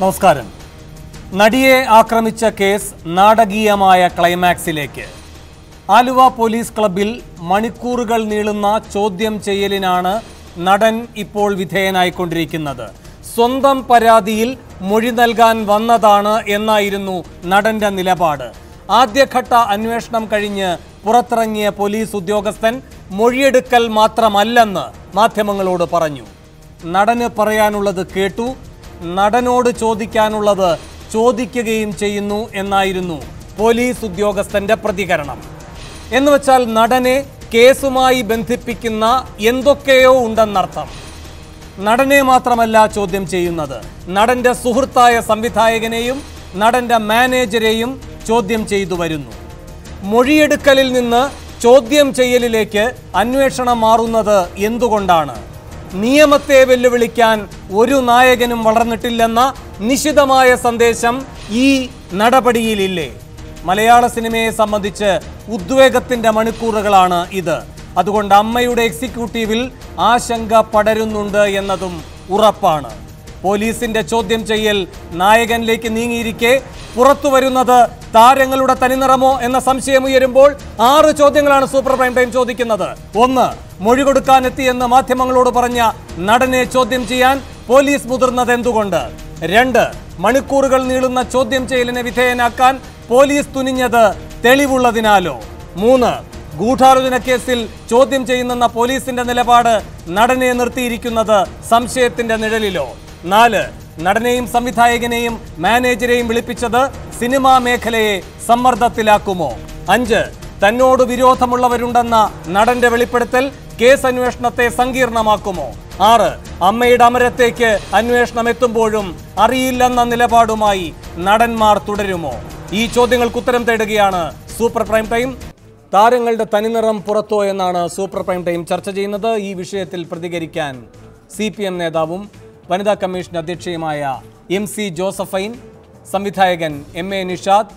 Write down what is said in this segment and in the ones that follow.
നമസ്കാരം. നടിയെ ആക്രമിച്ച കേസ് നാടകീയമായ ക്ലൈമാക്സിലേക്ക്. ആലുവ പോലീസ് ക്ലബിൽ മണിക്കൂറുകൾ നീളുന്ന ചോദ്യം ചെയ്യലിനാണ് നടൻ ഇപ്പോൾ വിധേയനായിക്കൊണ്ടിരിക്കുന്നത്. സ്വന്തം പരാതിയിൽ മൊഴി നൽകാൻ വന്നതാണ് എന്നായിരുന്നു നടന്റെ നിലപാട്. ആദ്യഘട്ട അന്വേഷണം കഴിഞ്ഞ് പുറത്തിറങ്ങിയ പോലീസ് ഉദ്യോഗസ്ഥൻ മൊഴിയെടുക്കൽ മാത്രമല്ലെന്ന് മാധ്യമങ്ങളോട് പറഞ്ഞു. നടന് പറയാനുള്ളത് കേട്ടു നടനോട് ചോദിക്കാനുള്ളത് ചോദിക്കുകയും ചെയ്യുന്നു എന്നായിരുന്നു പോലീസ് ഉദ്യോഗസ്ഥന്റെ പ്രതികരണം. എന്ന് വെച്ചാൽ നടനെ കേസുമായി ബന്ധിപ്പിക്കുന്ന എന്തൊക്കെയോ ഉണ്ടെന്നർത്ഥം. നടനെ മാത്രമല്ല ചോദ്യം ചെയ്യുന്നത്. നടന്റെ സുഹൃത്തായ സംവിധായകനെയും നടന്റെ മാനേജരെയും ചോദ്യം ചെയ്തു വരുന്നു. മൊഴിയെടുക്കലിൽ നിന്ന് ചോദ്യം ചെയ്യലിലേക്ക് അന്വേഷണം മാറുന്നത് എന്തുകൊണ്ടാണ്? നിയമത്തെ വെല്ലുവിളിക്കാൻ ഒരു നായകനും വളർന്നിട്ടില്ലെന്ന നിശിതമായ സന്ദേശം ഈ നടപടിയിലില്ലേ? മലയാള സിനിമയെ സംബന്ധിച്ച് ഉദ്വേഗത്തിന്റെ മണിക്കൂറുകളാണ് ഇത്. അതുകൊണ്ട് അമ്മയുടെ എക്സിക്യൂട്ടീവിൽ ആശങ്ക പടരുന്നുണ്ട് എന്നതും ഉറപ്പാണ്. പോലീസിന്റെ ചോദ്യം ചെയ്യൽ നായകനിലേക്ക് നീങ്ങിയിരിക്കെ. പുറത്തു വരുന്നത് താരങ്ങളുടെ തനിനിറമോ എന്ന സംശയം ഉയരുമ്പോൾ ആറ് ചോദ്യങ്ങളാണ് സൂപ്പർ പ്രൈം ടൈം ചോദിക്കുന്നത്. ഒന്ന് മൊഴി കൊടുക്കാനെത്തിയെന്ന് മാധ്യമങ്ങളോട് പറഞ്ഞ നടനെ ചോദ്യം ചെയ്യാൻ പോലീസ് മുതിർന്നത് എന്തുകൊണ്ട്? രണ്ട് മണിക്കൂറുകൾ നീളുന്ന ചോദ്യം ചെയ്യലിനെ വിധേയനാക്കാൻ പോലീസ് തുനിഞ്ഞത് തെളിവുള്ളതിനാലോ? മൂന്ന് ഗൂഢാലോചന കേസിൽ ചോദ്യം ചെയ്യുന്നെന്ന പോലീസിന്റെ നിലപാട് നടനെ നിർത്തിയിരിക്കുന്നത് സംശയത്തിന്റെ നിഴലിലോ? നാല് നടനെയും സംവിധായകനെയും മാനേജരെയും വിളിപ്പിച്ചത് സിനിമാ മേഖലയെ സമ്മർദ്ദത്തിലാക്കുമോ? അഞ്ച് തന്നോട് വിരോധമുള്ളവരുണ്ടെന്ന നടന്റെ വെളിപ്പെടുത്തൽ കേസ് അന്വേഷണത്തെ സങ്കീർണമാക്കുമോ? ആറ് അമ്മയുടെ അമരത്തേക്ക് അന്വേഷണം എത്തുമ്പോഴും അറിയില്ലെന്ന നിലപാടുമായി നടന്മാർ തുടരുമോ? ഈ ചോദ്യങ്ങൾക്ക് ഉത്തരം തേടുകയാണ് സൂപ്പർ പ്രൈം ടൈം. താരങ്ങളുടെ തനിനിറം പുറത്തോ എന്നാണ് സൂപ്പർ പ്രൈം ടൈം ചർച്ച ചെയ്യുന്നത്. ഈ വിഷയത്തിൽ പ്രതികരിക്കാൻ സി നേതാവും വനിതാ കമ്മീഷൻ അധ്യക്ഷയുമായ എം സി ജോസഫൈൻ സംവിധായകൻ M A Nishad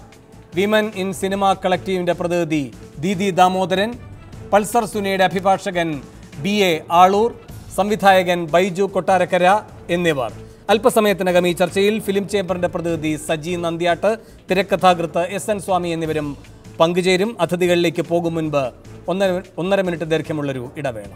women in cinema കളക്റ്റീവിന്റെ പ്രതിനിധി ദീദി ദാമോദരൻ പൾസർ സുനിയുടെ അഭിഭാഷകൻ ബി എ ആളൂർ സംവിധായകൻ ബൈജു കൊട്ടാരക്കര എന്നിവർ. അല്പസമയത്തിനകം ഈ ചർച്ചയിൽ ഫിലിം ചേംബറിന്റെ പ്രതിനിധി സജി നന്ദ്യാട്ട് തിരക്കഥാകൃത്ത് എസ് എൻ സ്വാമി എന്നിവരും പങ്കുചേരും. അതിഥികളിലേക്ക് പോകും മുൻപ് ഒന്നര ഒന്നര മിനിറ്റ് ദൈർഘ്യമുള്ളൊരു ഇടവേള.